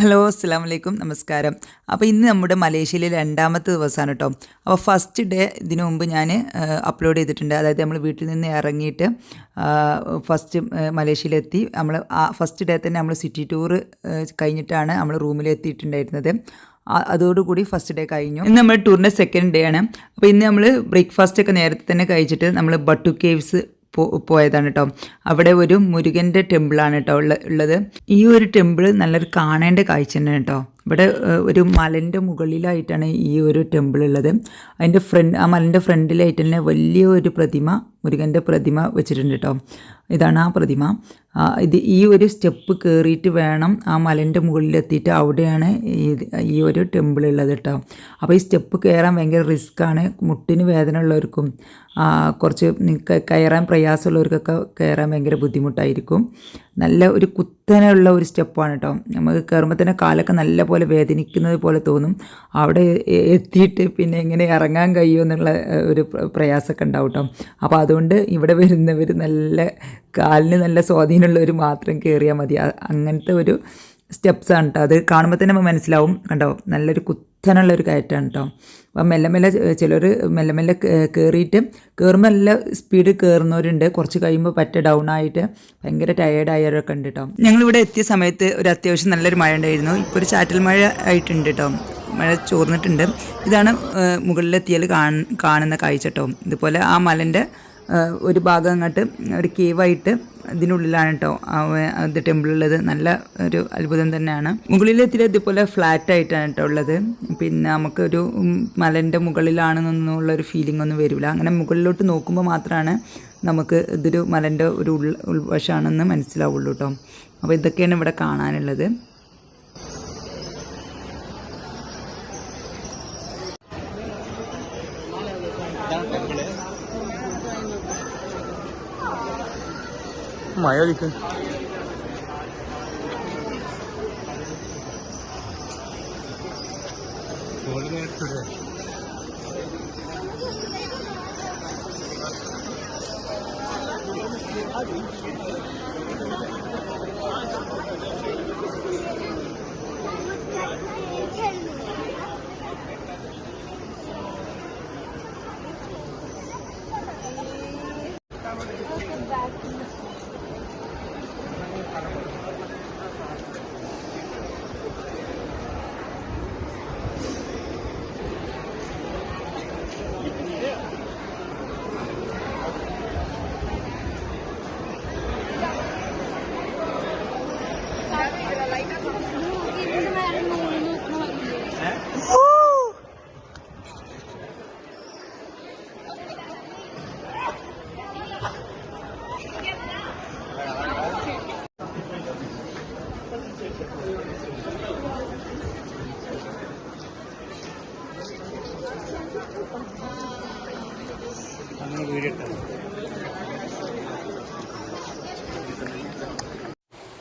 Hello അസ്സാം വലൈക്കും നമസ്കാരം. അപ്പോൾ ഇന്ന് നമ്മുടെ മലേഷ്യയിലെ രണ്ടാമത്തെ ദിവസമാണ് കേട്ടോ അപ്പോൾ ഫസ്റ്റ് ഡേ ഇതിനു മുമ്പ് ഞാൻ അപ്ലോഡ് ചെയ്തിട്ടുണ്ട്. അതായത് നമ്മൾ വീട്ടിൽ നിന്ന് ഇറങ്ങിയിട്ട് ഫസ്റ്റ് മലേഷ്യയിലെത്തി. നമ്മൾ ആ ഫസ്റ്റ് ഡേ തന്നെ നമ്മൾ സിറ്റി ടൂർ കഴിഞ്ഞിട്ടാണ് നമ്മൾ റൂമിലെത്തിയിട്ടുണ്ടായിരുന്നത്. അതോടുകൂടി ഫസ്റ്റ് ഡേ കഴിഞ്ഞു. ഇന്ന് നമ്മൾ ടൂറിന്റെ സെക്കൻഡ് ഡേ ആണ്. അപ്പോൾ ഇന്ന് നമ്മൾ ബ്രേക്ക്ഫാസ്റ്റ് ഒക്കെ നേരത്തെ തന്നെ കഴിച്ചിട്ട് നമ്മൾ ബട്ടു കേവ്സ് പോയതാണ് കേട്ടോ അവിടെ ഒരു മുരുകന്റെ ടെമ്പിളാണ് കേട്ടോ ഉള്ള ഉള്ളത്. ഈ ഒരു ടെമ്പിൾ നല്ലൊരു കാണേണ്ട കാഴ്ച തന്നെയാണ് കേട്ടോ ഇവിടെ ഒരു മലന്റെ മുകളിലായിട്ടാണ് ഈ ഒരു ടെമ്പിൾ ഉള്ളത്. അതിന്റെ ഫ്രണ്ട് ആ മലന്റെ ഫ്രണ്ടിലായിട്ട് തന്നെ വലിയ ഒരു പ്രതിമ മുരുകന്റെ പ്രതിമ വെച്ചിട്ടുണ്ട് കേട്ടോ ഇതാണ് ആ പ്രതിമ. ഇത് ഈ ഒരു സ്റ്റെപ്പ് കയറിയിട്ട് വേണം ആ മലന്റെ മുകളിലെത്തിയിട്ട് അവിടെയാണ് ഈ ഒരു ടെമ്പിൾ ഉള്ളത് കേട്ടോ. അപ്പോൾ ഈ സ്റ്റെപ്പ് കയറാൻ ഭയങ്കര റിസ്ക്കാണ് മുട്ടിന് വേദന ഉള്ളവർക്കും കുറച്ച് കയറാൻ പ്രയാസമുള്ളവർക്കൊക്കെ കയറാൻ ഭയങ്കര ബുദ്ധിമുട്ടായിരിക്കും. നല്ല ഒരു കുത്തനെയുള്ള ഒരു സ്റ്റെപ്പാണ് കേട്ടോ. നമുക്ക് കയറുമ്പോൾ തന്നെ കാലൊക്കെ നല്ല പോലെ വേദനിക്കുന്നത് പോലെ തോന്നും. അവിടെ എത്തിയിട്ട് പിന്നെ എങ്ങനെ ഇറങ്ങാൻ കഴിയുമോ എന്നുള്ള ഒരു പ്ര- പ്രയാസമൊക്കെ ഉണ്ടാവും കേട്ടോ. അപ്പോൾ അതുകൊണ്ട് ഇവിടെ വരുന്നവർ നല്ല കാലിന് നല്ല സ്വാധീനമുള്ളവർ മാത്രം കയറിയാൽ മതി. അങ്ങനത്തെ ഒരു സ്റ്റെപ്സ് ആണ് കേട്ടോ അത് കാണുമ്പോൾ തന്നെ നമ്മൾ മനസ്സിലാവും. കണ്ടോ? നല്ലൊരു കുത്തനുള്ള ഒരു കയറ്റാണ് കേട്ടോ അപ്പം മെല്ലെ മെല്ലെ ചിലർ മെല്ലെ മെല്ലെ കയറിയിട്ട് കയറുമ്പോൾ നല്ല സ്പീഡ് കയറുന്നവരുണ്ട് കുറച്ച് കഴിയുമ്പോൾ പറ്റ ഡൗൺ ആയിട്ട് ഭയങ്കര ടയേർഡായവരൊക്കെ ഉണ്ട് കേട്ടോ ഞങ്ങളിവിടെ എത്തിയ സമയത്ത് ഒരു അത്യാവശ്യം നല്ലൊരു മഴ ഉണ്ടായിരുന്നു. ഇപ്പോൾ ഒരു ചാറ്റൽ മഴ ആയിട്ടുണ്ട് കേട്ടോ മഴ ചോർന്നിട്ടുണ്ട്. ഇതാണ് മുകളിലെത്തിയാൽ കാണുന്ന കാഴ്ച കേട്ടോ ഇതുപോലെ ആ മലന്റെ ഒരു ഭാഗം അങ്ങോട്ട് ഒരു കേവായിട്ട് ഇതിനുള്ളിലാണ് കേട്ടോ അത് ടെമ്പിൾ ഉള്ളത്. നല്ല ഒരു അത്ഭുതം തന്നെയാണ്. മുകളിലെത്തിയത് ഇതുപോലെ ഫ്ലാറ്റ് ആയിട്ടാണ് കേട്ടോ ഉള്ളത്. പിന്നെ നമുക്കൊരു മലന്റെ മുകളിലാണെന്നുള്ള ഒരു ഫീലിംഗ് ഒന്നും വരില്ല അങ്ങനെ മുകളിലോട്ട് നോക്കുമ്പോൾ മാത്രമാണ് നമുക്ക് ഇതൊരു മലന്റെ ഒരു ഉൾ ഉൾവശമാണെന്ന് മനസ്സിലാവുള്ളൂ കേട്ടോ അപ്പോൾ ഇതൊക്കെയാണ് ഇവിടെ കാണാനുള്ളത്. മഴ നിൽക്കും അങ്ങനെ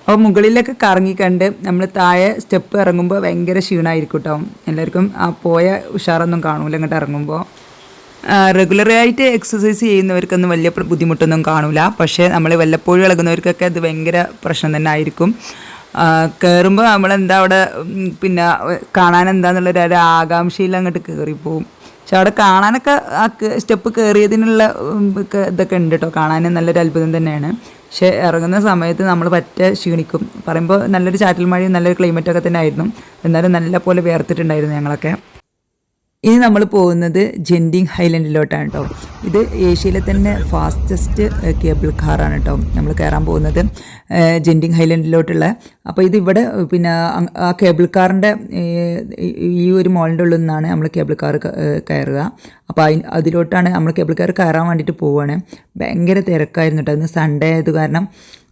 അപ്പോൾ മുകളിലൊക്കെ കറങ്ങിക്കണ്ട് നമ്മൾ താഴെ സ്റ്റെപ്പ് ഇറങ്ങുമ്പോൾ ഭയങ്കര ക്ഷീണമായിരിക്കും കേട്ടോ എല്ലാവർക്കും ആ പോയ ഉഷാറൊന്നും കാണൂല ഇങ്ങോട്ട് ഇറങ്ങുമ്പോൾ റെഗുലറായിട്ട് എക്സസൈസ് ചെയ്യുന്നവർക്കൊന്നും വലിയ ബുദ്ധിമുട്ടൊന്നും കാണൂല. പക്ഷേ നമ്മൾ വല്ലപ്പോഴും ഇളകുന്നവർക്കൊക്കെ അത് ഭയങ്കര പ്രശ്നം തന്നെ ആയിരിക്കും. കയറുമ്പോൾ നമ്മളെന്താ അവിടെ പിന്നെ കാണാൻ എന്താന്നുള്ളൊരു ആകാംക്ഷയിൽ അങ്ങോട്ട് കയറിപ്പോവും പക്ഷെ അവിടെ കാണാനൊക്കെ ആ സ്റ്റെപ്പ് കയറിയതിനുള്ള ഇതൊക്കെ ഉണ്ട് കേട്ടോ. കാണാൻ നല്ലൊരു അത്ഭുതം തന്നെയാണ്. പക്ഷെ ഇറങ്ങുന്ന സമയത്ത് നമ്മൾ പറ്റ ക്ഷീണിക്കും. പറയുമ്പോൾ നല്ലൊരു ചാറ്റൽ മഴയും നല്ലൊരു ക്ലൈമറ്റൊക്കെ തന്നെ ആയിരുന്നു എന്നാലും നല്ല പോലെ വേർത്തിട്ടുണ്ടായിരുന്നു ഞങ്ങളൊക്കെ. ഇനി നമ്മൾ പോകുന്നത് ജെൻഡിങ് ഹൈലൻഡിലോട്ടാണ് കേട്ടോ ഇത് ഏഷ്യയിലെ തന്നെ ഫാസ്റ്റസ്റ്റ് കേബിൾ കാറാണ് കേട്ടോ നമ്മൾ കയറാൻ പോകുന്നത് ജെൻഡിങ് ഹൈലൻഡിലോട്ടുള്ള. അപ്പോൾ ഇത് ഇവിടെ പിന്നെ ആ കേബിൾ കാറിന്റെ ഈ ഒരു മോളിന്റെ ഉള്ളിൽ നിന്നാണ് നമ്മൾ കേബിൾ കാർ കയറുക. അപ്പോൾ അതിന് അതിലോട്ടാണ് നമ്മൾ കേബിൾ കാർ കയറാൻ വേണ്ടിയിട്ട് പോവുകയാണ് ഭയങ്കര തിരക്കായിരുന്നു കേട്ടോ ഇന്ന് സൺഡേ ആയത് കാരണം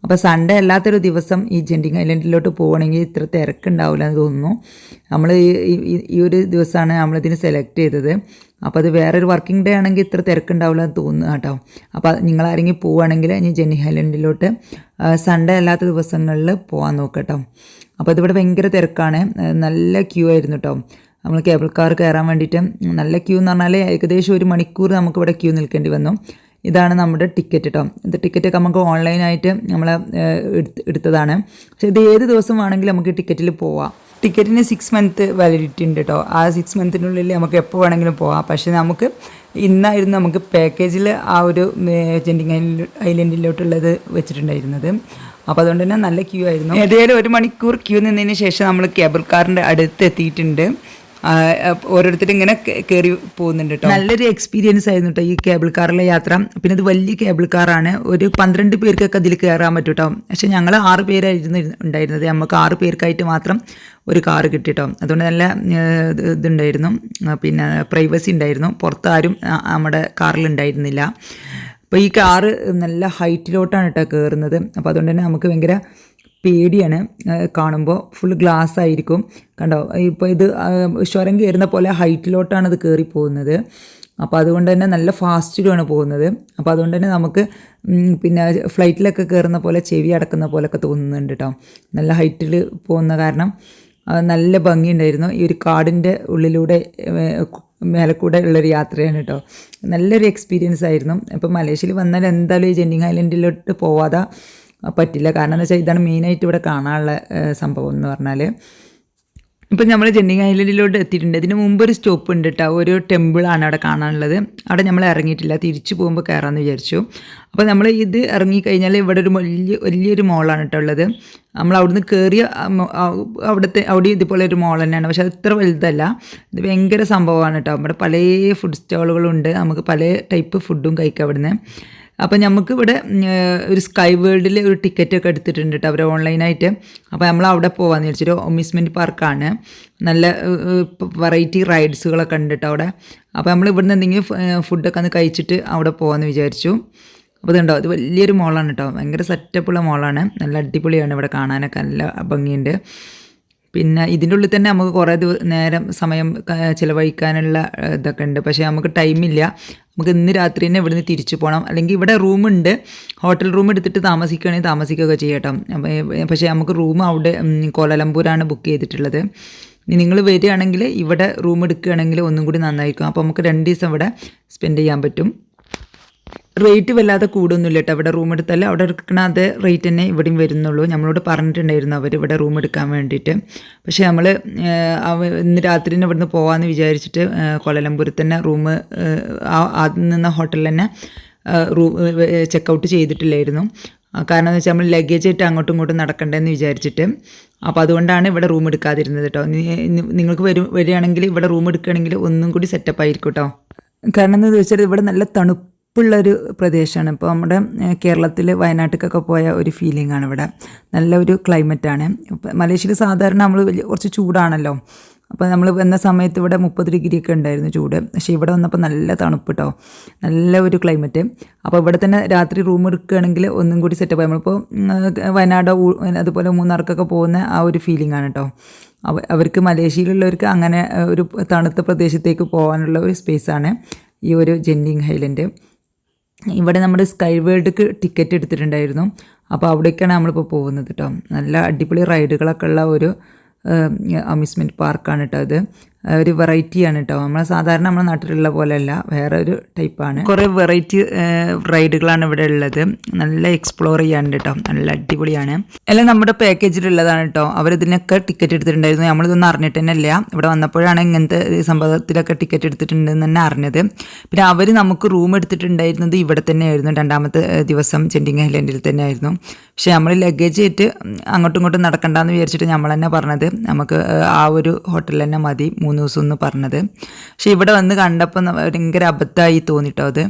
അപ്പോൾ സൺഡേ അല്ലാത്തൊരു ദിവസം ഈ ജെൻഡിങ് ഐലൻഡിലോട്ട് പോവുകയാണെങ്കിൽ ഇത്ര തിരക്കുണ്ടാവില്ല എന്ന് തോന്നുന്നു. നമ്മൾ ഈ ഒരു ദിവസമാണ് നമ്മളിതിന് സെലക്ട് ചെയ്തത്. അപ്പോൾ അത് വേറൊരു വർക്കിംഗ് ഡേ ആണെങ്കിൽ ഇത്ര തിരക്കുണ്ടാവില്ല എന്ന് തോന്നുന്നു കേട്ടോ. അപ്പോൾ നിങ്ങൾ ആരെങ്കിലും പോവുകയാണെങ്കിൽ ഇനി ജെന്നി ഐലൻഡിലോട്ട് സൺഡേ അല്ലാത്ത ദിവസങ്ങളിൽ പോകാൻ നോക്കട്ടോ അപ്പോൾ ഇതിവിടെ ഭയങ്കര തിരക്കാണ്. നല്ല ക്യൂ ആയിരുന്നു കേട്ടോ. നമ്മൾ കേബിൾ കാർ കയറാൻ വേണ്ടിയിട്ട് നല്ല ക്യൂ എന്ന് പറഞ്ഞാൽ ഏകദേശം ഒരു മണിക്കൂർ നമുക്കിവിടെ ക്യൂ നിൽക്കേണ്ടി വന്നു. ഇതാണ് നമ്മുടെ ടിക്കറ്റ് കേട്ടോ ഇത് ടിക്കറ്റൊക്കെ നമുക്ക് ഓൺലൈനായിട്ട് നമ്മൾ എടുത്തതാണ്. പക്ഷേ ഇത് ഏത് ദിവസം വേണമെങ്കിലും നമുക്ക് ടിക്കറ്റിൽ പോവാം. ടിക്കറ്റിന് സിക്സ് മന്ത് വാലിഡിറ്റി ഉണ്ട് കേട്ടോ ആ സിക്സ് മന്തിനുള്ളിൽ നമുക്ക് എപ്പോൾ വേണമെങ്കിലും പോവാം. പക്ഷേ നമുക്ക് ഇന്നായിരുന്നു നമുക്ക് പാക്കേജിൽ ആ ഒരു ജെന്റിങ് ഐലൻഡിലോട്ടുള്ളത് വെച്ചിട്ടുണ്ടായിരുന്നത്. അപ്പോൾ അതുകൊണ്ട് തന്നെ നല്ല ക്യൂ ആയിരുന്നു. ഏതായാലും ഒരു മണിക്കൂർ ക്യൂ നിന്നതിന് ശേഷം നമ്മൾ കേബിൾ കാറിന്റെ അടുത്ത് എത്തിയിട്ടുണ്ട്. ഓരോരുത്തർ ഇങ്ങനെ കയറി പോകുന്നുണ്ട് നല്ലൊരു എക്സ്പീരിയൻസ് ആയിരുന്നു കേട്ടോ ഈ കേബിൾ കാറിലെ യാത്ര. പിന്നെ ഇത് വലിയ കേബിൾ കാറാണ് ഒരു പന്ത്രണ്ട് പേർക്കൊക്കെ അതിൽ കയറാൻ പറ്റും കേട്ടോ പക്ഷെ ഞങ്ങൾ ആറ് പേരായിരുന്നു ഉണ്ടായിരുന്നത്. നമുക്ക് ആറ് പേർക്കായിട്ട് മാത്രം ഒരു കാറ് കിട്ടി കേട്ടോ അതുകൊണ്ട് നല്ല ഇതുണ്ടായിരുന്നു. പിന്നെ പ്രൈവസി ഉണ്ടായിരുന്നു. പുറത്താരും നമ്മുടെ കാറിൽ ഉണ്ടായിരുന്നില്ല. അപ്പോൾ ഈ കാറ് നല്ല ഹൈറ്റിലോട്ടാണ് കേട്ടോ കയറുന്നത് അപ്പോൾ അതുകൊണ്ട് തന്നെ നമുക്ക് ഭയങ്കര പേടിയാണ് കാണുമ്പോൾ ഫുൾ ഗ്ലാസ് ആയിരിക്കും. കണ്ടോ? ഇപ്പോൾ ഇത് ശ്വരം കയറുന്ന പോലെ ഹൈറ്റിലോട്ടാണ് ഇത് കയറി പോകുന്നത് അപ്പോൾ അതുകൊണ്ട് തന്നെ നല്ല ഫാസ്റ്റിലുമാണ് പോകുന്നത്. അപ്പോൾ അതുകൊണ്ട് തന്നെ നമുക്ക് പിന്നെ ഫ്ലൈറ്റിലൊക്കെ കയറുന്ന പോലെ ചെവി അടക്കുന്ന പോലെയൊക്കെ തോന്നുന്നുണ്ട് കേട്ടോ നല്ല ഹൈറ്റിൽ പോകുന്ന കാരണം നല്ല ഭംഗിയുണ്ടായിരുന്നു. ഈ ഒരു കാടിന്റെ ഉള്ളിലൂടെ മേലക്കൂടെ മേലെ കൂടെ ഉള്ളൊരു യാത്രയാണ് കേട്ടോ നല്ലൊരു എക്സ്പീരിയൻസ് ആയിരുന്നു. അപ്പോൾ മലേഷ്യയിൽ വന്നാൽ എന്തായാലും ഈ ജെന്നിങ് ഐലൻഡിലോട്ട് പോവാതെ. പറ്റില്ല. കാരണം എന്ന് വെച്ചാൽ ഇതാണ് മെയിനായിട്ട് ഇവിടെ കാണാനുള്ള സംഭവം എന്ന് പറഞ്ഞാൽ ഇപ്പം നമ്മൾ ജെന്നിങ് ഐലൻഡിലോട്ട് എത്തിയിട്ടുണ്ട്. ഇതിന് മുമ്പ് ഒരു സ്റ്റോപ്പ് ഉണ്ട് കേട്ടോ ഒരു ടെമ്പിളാണ് അവിടെ കാണാനുള്ളത്. അവിടെ നമ്മൾ ഇറങ്ങിയിട്ടില്ല. തിരിച്ചു പോകുമ്പോൾ കയറാമെന്ന് വിചാരിച്ചു. അപ്പോൾ നമ്മൾ ഇത് ഇറങ്ങിക്കഴിഞ്ഞാൽ ഇവിടെ ഒരു വലിയ വലിയൊരു മോളാണ് കേട്ടോ ഉള്ളത്. നമ്മൾ അവിടുന്ന് കയറിയ അവിടുത്തെ അവിടെ ഇതുപോലെ ഒരു മോൾ തന്നെയാണ്. പക്ഷേ അത് ഇത്ര വലുതല്ല. ഇത് ഭയങ്കര സംഭവമാണ് കേട്ടോ ഇവിടെ പല ഫുഡ് സ്റ്റോളുകളുണ്ട് നമുക്ക് പല ടൈപ്പ് ഫുഡും കഴിക്കാം അവിടുന്ന്. അപ്പോൾ നമുക്ക് ഇവിടെ ഒരു സ്കൈ വേൾഡിൽ ഒരു ടിക്കറ്റ് ഒക്കെ എടുത്തിട്ടുണ്ട് കേട്ടോ അവർ ഓൺലൈനായിട്ട്. അപ്പോൾ നമ്മൾ അവിടെ പോകാമെന്ന് വിചാരിച്ചൊരു അമ്യൂസ്മെന്റ് പാർക്കാണ് നല്ല വെറൈറ്റി റൈഡ്സുകളൊക്കെ ഉണ്ട് കേട്ടോ അവിടെ. അപ്പോൾ നമ്മൾ ഇവിടുന്ന് എന്തെങ്കിലും ഫുഡൊക്കെ ഒന്ന് കഴിച്ചിട്ട് അവിടെ പോകാമെന്ന് വിചാരിച്ചു. അപ്പോൾ ഇതുണ്ടോ ഇത് വലിയൊരു മോളാണ് കേട്ടോ ഭയങ്കര സെറ്റപ്പുള്ള മോളാണ് നല്ല അടിപൊളിയാണ് ഇവിടെ കാണാനൊക്കെ നല്ല ഭംഗിയുണ്ട്. പിന്നെ ഇതിന്റെ ഉള്ളിൽ തന്നെ നമുക്ക് കുറേ നേരം സമയം ചിലവഴിക്കാനുള്ള ഇതൊക്കെ ഉണ്ട്. പക്ഷേ നമുക്ക് ടൈമില്ല. നമുക്ക് ഇന്ന് രാത്രി തന്നെ ഇവിടുന്ന് തിരിച്ചു പോകണം അല്ലെങ്കിൽ ഇവിടെ റൂമുണ്ട് ഹോട്ടൽ റൂം എടുത്തിട്ട് താമസിക്കുകയാണെങ്കിൽ താമസിക്കുകയൊക്കെ ചെയ്യട്ടോ പക്ഷേ നമുക്ക് റൂം അവിടെ കോലാലംപൂരാണ് ബുക്ക് ചെയ്തിട്ടുള്ളത്. ഇനി നിങ്ങൾ വരികയാണെങ്കിൽ ഇവിടെ റൂം എടുക്കുകയാണെങ്കിൽ ഒന്നും കൂടി നന്നായിരിക്കും. അപ്പോൾ നമുക്ക് രണ്ട് ദിവസം ഇവിടെ സ്പെൻഡ് ചെയ്യാൻ പറ്റും. റേറ്റ് വല്ലാതെ കൂടൊന്നുമില്ല കേട്ടോ അവിടെ റൂം എടുത്താൽ അവിടെ എടുക്കണ അതേ റേറ്റ് തന്നെ ഇവിടെയും വരുന്നുള്ളൂ. നമ്മളോട് പറഞ്ഞിട്ടുണ്ടായിരുന്നു അവർ ഇവിടെ റൂം എടുക്കാൻ വേണ്ടിയിട്ട്. പക്ഷേ നമ്മൾ ഇന്ന് രാത്രി തന്നെ ഇവിടുന്ന് പോകാമെന്ന് വിചാരിച്ചിട്ട് കൊലലമ്പൂരിൽ തന്നെ റൂം അതിൽ നിന്ന ഹോട്ടലിൽ തന്നെ റൂം ചെക്കൗട്ട് ചെയ്തിട്ടില്ലായിരുന്നു. കാരണം എന്ന് വെച്ചാൽ നമ്മൾ ലഗേജ് ആയിട്ട് അങ്ങോട്ടും ഇങ്ങോട്ടും നടക്കണ്ടെന്ന് വിചാരിച്ചിട്ട്. അപ്പോൾ അതുകൊണ്ടാണ് ഇവിടെ റൂം എടുക്കാതിരുന്നത് കേട്ടോ നിങ്ങൾക്ക് വരും വരികയാണെങ്കിൽ ഇവിടെ റൂം എടുക്കുകയാണെങ്കിൽ ഒന്നും കൂടി സെറ്റപ്പ് ആയിരിക്കും കേട്ടോ കാരണം എന്ന് വെച്ചാൽ ഇവിടെ നല്ല തണുപ്പുള്ളൊരു പ്രദേശമാണ്. ഇപ്പോൾ നമ്മുടെ കേരളത്തിൽ വയനാട്ടിലേക്കൊക്കെ പോയ ഒരു ഫീലിംഗ് ആണ് ഇവിടെ. നല്ല ഒരു ക്ലൈമറ്റാണ് മലേഷ്യയിൽ സാധാരണ നമ്മൾ വലിയ കുറച്ച് ചൂടാണല്ലോ. അപ്പോൾ നമ്മൾ വന്ന സമയത്ത് ഇവിടെ മുപ്പത് ഡിഗ്രി ഒക്കെ ഉണ്ടായിരുന്നു ചൂട്. പക്ഷേ ഇവിടെ വന്നപ്പോൾ നല്ല തണുപ്പ് കേട്ടോ നല്ല ഒരു ക്ലൈമറ്റ് അപ്പോൾ ഇവിടെ തന്നെ രാത്രി റൂം എടുക്കുകയാണെങ്കിൽ ഒന്നും കൂടി സെറ്റപ്പ് നമ്മളിപ്പോൾ വയനാടോ അതുപോലെ മൂന്നാർക്കൊക്കെ പോകുന്ന ആ ഒരു ഫീലിംഗ് ആണ് കേട്ടോ അവ- അവർക്ക് മലേഷ്യയിലുള്ളവർക്ക് അങ്ങനെ ഒരു തണുത്ത പ്രദേശത്തേക്ക് പോകാനുള്ള ഒരു സ്പേസാണ് ഈ ഒരു ജെന്നിങ് ഹൈലൻഡ് ഇവിടെ നമ്മൾ സ്കൈ വേൾഡിക്ക് ടിക്കറ്റ് എടുത്തിട്ടുണ്ടായിരുന്നു. അപ്പോൾ അവിടേക്കാണ് നമ്മളിപ്പോൾ പോകുന്നത് കേട്ടോ നല്ല അടിപൊളി റൈഡുകളൊക്കെ ഉള്ള ഒരു അമ്യൂസ്മെന്റ് പാർക്കാണ് കേട്ടോ ആ, ഒരു വെറൈറ്റിയാണ് കേട്ടോ നമ്മളെ സാധാരണ നമ്മുടെ നാട്ടിലുള്ള പോലെയല്ല വേറെ ഒരു ടൈപ്പാണ് കുറേ വെറൈറ്റി റൈഡുകളാണ് ഇവിടെ ഉള്ളത്. നല്ല എക്സ്പ്ലോർ ചെയ്യാനുണ്ട് കേട്ടോ നല്ല അടിപൊളിയാണ്. എല്ലാം നമ്മുടെ പാക്കേജിലുള്ളതാണ് കേട്ടോ അവരിതിനൊക്കെ ടിക്കറ്റ് എടുത്തിട്ടുണ്ടായിരുന്നു. നമ്മളിതൊന്നും അറിഞ്ഞിട്ട് തന്നെ ഇല്ല ഇവിടെ വന്നപ്പോഴാണ് ഇങ്ങനത്തെ സംഭവത്തിലൊക്കെ ടിക്കറ്റ് എടുത്തിട്ടുണ്ടെന്ന് തന്നെ അറിഞ്ഞത്. പിന്നെ അവർ നമുക്ക് റൂം എടുത്തിട്ടുണ്ടായിരുന്നത് ഇവിടെ തന്നെയായിരുന്നു. രണ്ടാമത്തെ ദിവസം ചെണ്ടിങ് ഹൈലൻഡിൽ തന്നെയായിരുന്നു. പക്ഷേ നമ്മൾ ലഗേജ് ആയിട്ട് അങ്ങോട്ടും ഇങ്ങോട്ടും നടക്കണ്ടെന്ന് വിചാരിച്ചിട്ട് നമ്മൾ തന്നെ പറഞ്ഞത്. നമുക്ക് ആ ഒരു ഹോട്ടലിൽ തന്നെ മതി. മൂന്ന് എന്ന് പറഞ്ഞത്. പക്ഷെ ഇവിടെ വന്ന് കണ്ടപ്പോൾ ഭയങ്കര അബദ്ധമായി തോന്നിട്ടോ അത്.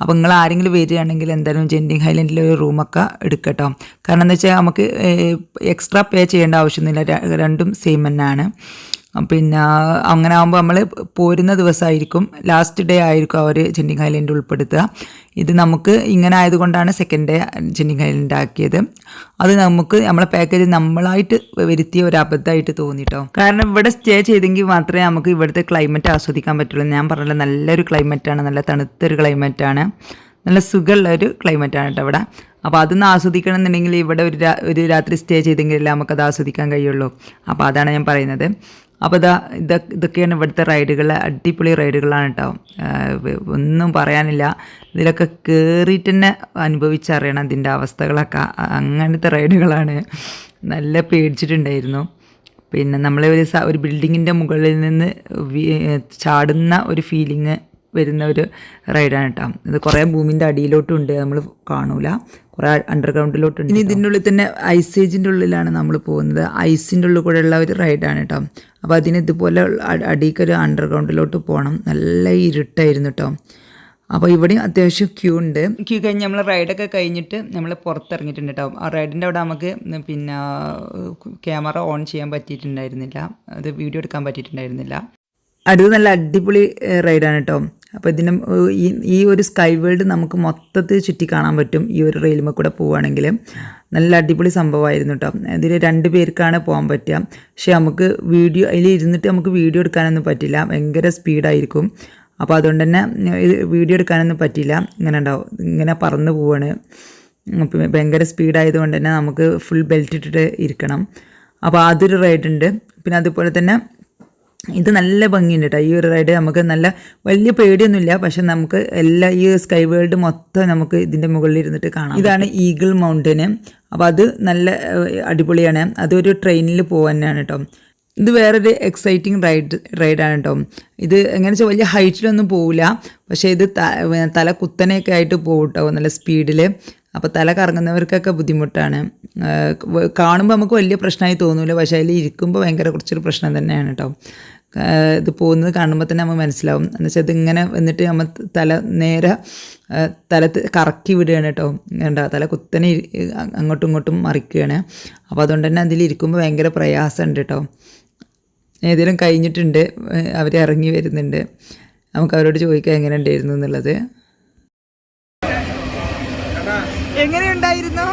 അപ്പോൾ നിങ്ങൾ ആരെങ്കിലും വരികയാണെങ്കിൽ എന്തായാലും ജെന്റിങ് ഹൈലൻഡിൽ ഒരു റൂമൊക്കെ എടുക്കട്ടോ. കാരണം എന്താ വെച്ചാൽ നമുക്ക് എക്സ്ട്രാ പേ ചെയ്യേണ്ട ആവശ്യമൊന്നുമില്ല. രണ്ടും സെയിം തന്നെയാണ്. പിന്നെ അങ്ങനെ ആകുമ്പോൾ നമ്മൾ പോരുന്ന ദിവസമായിരിക്കും ലാസ്റ്റ് ഡേ ആയിരിക്കും അവർ ജെൻഡിങ് ഐലൻഡ് ഉൾപ്പെടുത്തുക. ഇത് നമുക്ക് ഇങ്ങനെ ആയതുകൊണ്ടാണ് സെക്കൻഡ് ഡേ ജെൻഡിങ് ഐലൻഡ് ആക്കിയത് അത് നമുക്ക് നമ്മളെ പാക്കേജ് നമ്മളായിട്ട് വരുത്തിയ ഒരു അബദ്ധമായിട്ട് തോന്നിട്ടോ. കാരണം ഇവിടെ സ്റ്റേ ചെയ്തെങ്കിൽ മാത്രമേ നമുക്ക് ഇവിടുത്തെ ക്ലൈമറ്റ് ആസ്വദിക്കാൻ പറ്റുള്ളൂ. ഞാൻ പറഞ്ഞല്ലോ നല്ലൊരു ക്ലൈമറ്റാണ് നല്ല തണുത്തൊരു ക്ലൈമറ്റാണ് നല്ല സുഖമുള്ള ഒരു ക്ലൈമറ്റാണ് കേട്ടോ ഇവിടെ. അപ്പോൾ അതൊന്ന് ആസ്വദിക്കണം എന്നുണ്ടെങ്കിൽ ഇവിടെ ഒരു ഒരു രാത്രി സ്റ്റേ ചെയ്തെങ്കിലല്ലേ നമുക്കത് ആസ്വദിക്കാൻ കഴിയുള്ളൂ. അപ്പോൾ അതാണ് ഞാൻ പറയുന്നത്. അപ്പോൾ ഇതാ ഇത ഇതൊക്കെയാണ് ഇവിടുത്തെ റൈഡുകൾ അടിപൊളി റൈഡുകളാണ് കേട്ടോ ഒന്നും പറയാനില്ല. ഇതിലൊക്കെ കയറിയിട്ട് തന്നെ അനുഭവിച്ചറിയണം ഇതിന്റെ അവസ്ഥകളൊക്കെ. അങ്ങനത്തെ റൈഡുകളാണ്. നല്ല പേടിച്ചിട്ടുണ്ടായിരുന്നു. പിന്നെ നമ്മളെ ഒരു ഒരു ബിൽഡിങ്ങിന്റെ മുകളിൽ നിന്ന് ചാടുന്ന ഒരു ഫീലിംഗ് വരുന്ന ഒരു റൈഡാണ് കേട്ടോ ഇത് കുറേ ഭൂമിന്റെ അടിയിലോട്ടും ഉണ്ട്. നമ്മൾ കാണൂല. കുറേ അണ്ടർഗ്രൗണ്ടിലോട്ട് ഇനി ഇതിന്റെ ഉള്ളിൽ തന്നെ ഐസ് ഏജിന്റെ ഉള്ളിലാണ് നമ്മൾ പോകുന്നത്. ഐസിന്റെ ഉള്ളിൽ കൂടെ ഉള്ള ഒരു റൈഡാണ് കേട്ടോ അപ്പോൾ അതിന് ഇതുപോലെ അടിക്കൊരു അണ്ടർഗ്രൗണ്ടിലോട്ട് പോകണം നല്ല ഇരുട്ടായിരുന്നു കേട്ടോ അപ്പോൾ ഇവിടെയും അത്യാവശ്യം ക്യൂ ഉണ്ട്. ക്യൂ കഴിഞ്ഞ് നമ്മൾ റൈഡൊക്കെ കഴിഞ്ഞിട്ട് നമ്മൾ പുറത്തിറങ്ങിയിട്ടുണ്ട് കേട്ടോ ആ റൈഡിന്റെ അവിടെ നമുക്ക് പിന്നെ ക്യാമറ ഓൺ ചെയ്യാൻ പറ്റിയിട്ടുണ്ടായിരുന്നില്ല. അത് വീഡിയോ എടുക്കാൻ പറ്റിയിട്ടുണ്ടായിരുന്നില്ല. അടുത്ത് നല്ല അടിപൊളി റൈഡാണ് കേട്ടോ അപ്പോൾ ഇതിന് ഈ ഒരു സ്കൈ വേൾഡ് നമുക്ക് മൊത്തത്തിൽ ചുറ്റി കാണാൻ പറ്റും ഈ ഒരു റെയിൽമേ കൂടെ പോവുകയാണെങ്കിൽ നല്ല അടിപൊളി സംഭവമായിരുന്നു കേട്ടോ ഇതിൽ രണ്ട് പേർക്കാണ് പോകാൻ പറ്റുക. പക്ഷേ നമുക്ക് വീഡിയോ അതിൽ ഇരുന്നിട്ട് നമുക്ക് വീഡിയോ എടുക്കാനൊന്നും പറ്റില്ല. ഭയങ്കര സ്പീഡായിരിക്കും അപ്പോൾ അതുകൊണ്ട് തന്നെ വീഡിയോ എടുക്കാനൊന്നും പറ്റില്ല. ഇങ്ങനെ ഉണ്ടാവും ഇങ്ങനെ പറന്ന് പോവാണ്. ഭയങ്കര സ്പീഡായതുകൊണ്ട് തന്നെ നമുക്ക് ഫുൾ ബെൽറ്റ് ഇട്ടിട്ട് ഇരിക്കണം. അപ്പോൾ അതൊരു റൈഡുണ്ട് പിന്നെ അതുപോലെ തന്നെ ഇത് നല്ല ഭംഗിയുണ്ട് കേട്ടോ ഈ ഒരു റൈഡ് നമുക്ക് നല്ല വലിയ പേടിയൊന്നുമില്ല. പക്ഷെ നമുക്ക് എല്ലാ ഈ സ്കൈ വേൾഡ് മൊത്തം നമുക്ക് ഇതിന്റെ മുകളിൽ ഇരുന്നിട്ട് കാണാം ഇതാണ് ഈഗിൾ മൗണ്ടന് അപ്പോൾ അത് നല്ല അടിപൊളിയാണ്. അതൊരു ട്രെയിനിൽ പോകാനാണ് കേട്ടോ ഇത് വേറൊരു എക്സൈറ്റിംഗ് റൈഡ് റൈഡാണ് കേട്ടോ ഇത് എങ്ങനെ വെച്ചാൽ വലിയ ഹൈറ്റിലൊന്നും പോവില്ല പക്ഷേ ഇത് തല കുത്തനെയൊക്കെ ആയിട്ട് പോകും കേട്ടോ നല്ല സ്പീഡിൽ അപ്പോൾ തല കറങ്ങുന്നവർക്കൊക്കെ ബുദ്ധിമുട്ടാണ്. കാണുമ്പോൾ നമുക്ക് വലിയ പ്രശ്നമായി തോന്നില്ല പക്ഷേ അതിൽ ഇരിക്കുമ്പോൾ ഭയങ്കര കുറച്ചൊരു പ്രശ്നം തന്നെയാണ് കേട്ടോ ഇത് പോകുന്നത് കാണുമ്പോൾ തന്നെ നമുക്ക് മനസ്സിലാവും. എന്ന് വെച്ചാൽ ഇതിങ്ങനെ വന്നിട്ട് നമ്മൾ തല നേരെ തല കറക്കി വിടുകയാണ് കേട്ടോ വേണ്ട തല കുത്തനെ അങ്ങോട്ടും ഇങ്ങോട്ടും മറിക്കുകയാണ്. അപ്പോൾ അതുകൊണ്ട് തന്നെ അതിലിരിക്കുമ്പോൾ ഭയങ്കര പ്രയാസമുണ്ട് കേട്ടോ ഏതെങ്കിലും കഴിഞ്ഞിട്ടുണ്ട് അവർ ഇറങ്ങി വരുന്നുണ്ട്. നമുക്ക് അവരോട് ചോദിക്കാം എങ്ങനെ ഉണ്ടായിരുന്നു എന്നുള്ളത് എങ്ങനെയുണ്ടായിരുന്നു?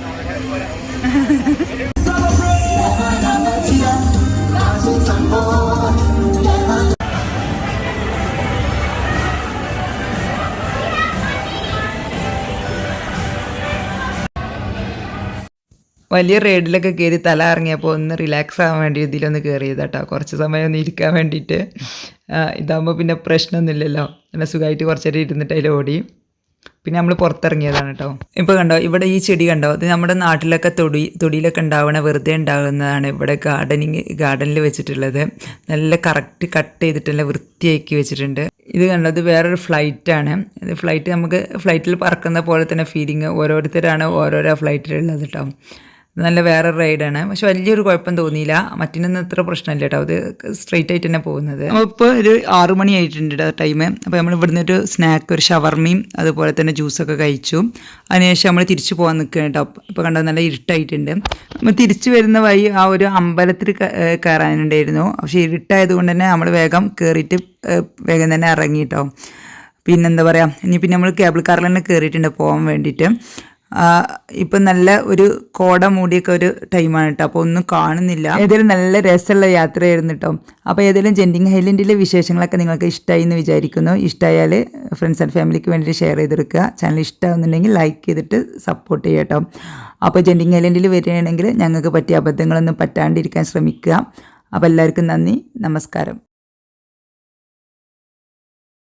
വലിയ റൈഡിലൊക്കെ കയറി തല ഇറങ്ങിയപ്പോൾ ഒന്ന് റിലാക്സ് ആവാൻ വേണ്ടി ഇതിലൊന്ന് കയറിയത് കേട്ടോ കുറച്ച് സമയം ഒന്ന് ഇരിക്കാൻ വേണ്ടിയിട്ട്. ഇതാകുമ്പോൾ പിന്നെ പ്രശ്നമൊന്നുമില്ലല്ലോ. നല്ല സുഖമായിട്ട് കുറച്ചേരം ഇരുന്നിട്ട് അതിൽ ഓടി പിന്നെ നമ്മൾ പുറത്തിറങ്ങിയതാണ് കേട്ടോ ഇപ്പോൾ കണ്ടോ ഇവിടെ ഈ ചെടി കണ്ടോ ഇത് നമ്മുടെ നാട്ടിലൊക്കെ തൊടി തൊടിയിലൊക്കെ ഉണ്ടാവണ വെറുതെ ഉണ്ടാകുന്നതാണ് ഇവിടെ ഗാർഡനിങ് ഗാർഡനിൽ വെച്ചിട്ടുള്ളത്. നല്ല കറക്റ്റ് കട്ട് ചെയ്തിട്ടുള്ള വൃത്തിയാക്കി വെച്ചിട്ടുണ്ട്. ഇത് കണ്ടോ ഇത് വേറൊരു ഫ്ലൈറ്റാണ് ഇത് ഫ്ലൈറ്റ് നമുക്ക് ഫ്ലൈറ്റിൽ പറക്കുന്ന പോലെ തന്നെ ഫീലിംഗ് ഓരോരുത്തരാണ് ഓരോരോ ഫ്ലൈറ്റിലുള്ളത് കേട്ടോ നല്ല വേറെ റൈഡാണ് പക്ഷെ വലിയൊരു കുഴപ്പം തോന്നിയില്ല. മറ്റിനൊന്നും ഇത്ര പ്രശ്നമില്ല കേട്ടോ. അത് സ്ട്രെയിറ്റ് ആയിട്ട് തന്നെ പോകുന്നത്. ഇപ്പോൾ ഒരു ആറു മണി ആയിട്ടുണ്ട് ടൈം അപ്പോൾ നമ്മൾ ഇവിടുന്ന് ഒരു സ്നാക്ക് ഒരു ഷവർമയും അതുപോലെ തന്നെ ജ്യൂസൊക്കെ കഴിച്ചു. അതിനുശേഷം നമ്മൾ തിരിച്ചു പോകാൻ നിൽക്കുകയാണ് കേട്ടോ. ഇപ്പോൾ കണ്ടോ നല്ല ഇരുട്ടായിട്ടുണ്ട്. നമ്മൾ തിരിച്ചു വരുന്ന വഴി ആ ഒരു അമ്പലത്തിൽ കയറാനുണ്ടായിരുന്നു പക്ഷേ ഇരുട്ടായത് കൊണ്ട് തന്നെ നമ്മൾ വേഗം കയറിയിട്ട് വേഗം തന്നെ ഇറങ്ങി കേട്ടോ. പിന്നെന്താ പറയുക ഇനി പിന്നെ നമ്മൾ കേബിൾ കാറിൽ തന്നെ കയറിയിട്ടുണ്ട് പോകാൻ വേണ്ടിയിട്ട്. ഇപ്പം നല്ല ഒരു കോട മൂടിയൊക്കെ ഒരു ടൈമാണ് കേട്ടോ അപ്പോൾ ഒന്നും കാണുന്നില്ല. ഏതെങ്കിലും നല്ല രസമുള്ള യാത്രയായിരുന്നു കേട്ടോ അപ്പോൾ ഏതെങ്കിലും ജെൻഡിങ് ഹൈലൻഡിലെ വിശേഷങ്ങളൊക്കെ നിങ്ങൾക്ക് ഇഷ്ടമായി എന്ന് വിചാരിക്കുന്നു. ഇഷ്ടമായാൽ ഫ്രണ്ട്സ് ആൻഡ് ഫാമിലിക്ക് വേണ്ടി ഷെയർ ചെയ്തെടുക്കുക. ചാനൽ ഇഷ്ടമാകുന്നുണ്ടെങ്കിൽ ലൈക്ക് ചെയ്തിട്ട് സപ്പോർട്ട് ചെയ്യുക കേട്ടോ അപ്പോൾ ജെൻഡിങ് ഹൈലൻഡിൽ വരികയാണെങ്കിൽ ഞങ്ങൾക്ക് പറ്റിയ അബദ്ധങ്ങളൊന്നും പറ്റാണ്ടിരിക്കാൻ ശ്രമിക്കുക. അപ്പോൾ എല്ലാവർക്കും നന്ദി. നമസ്കാരം.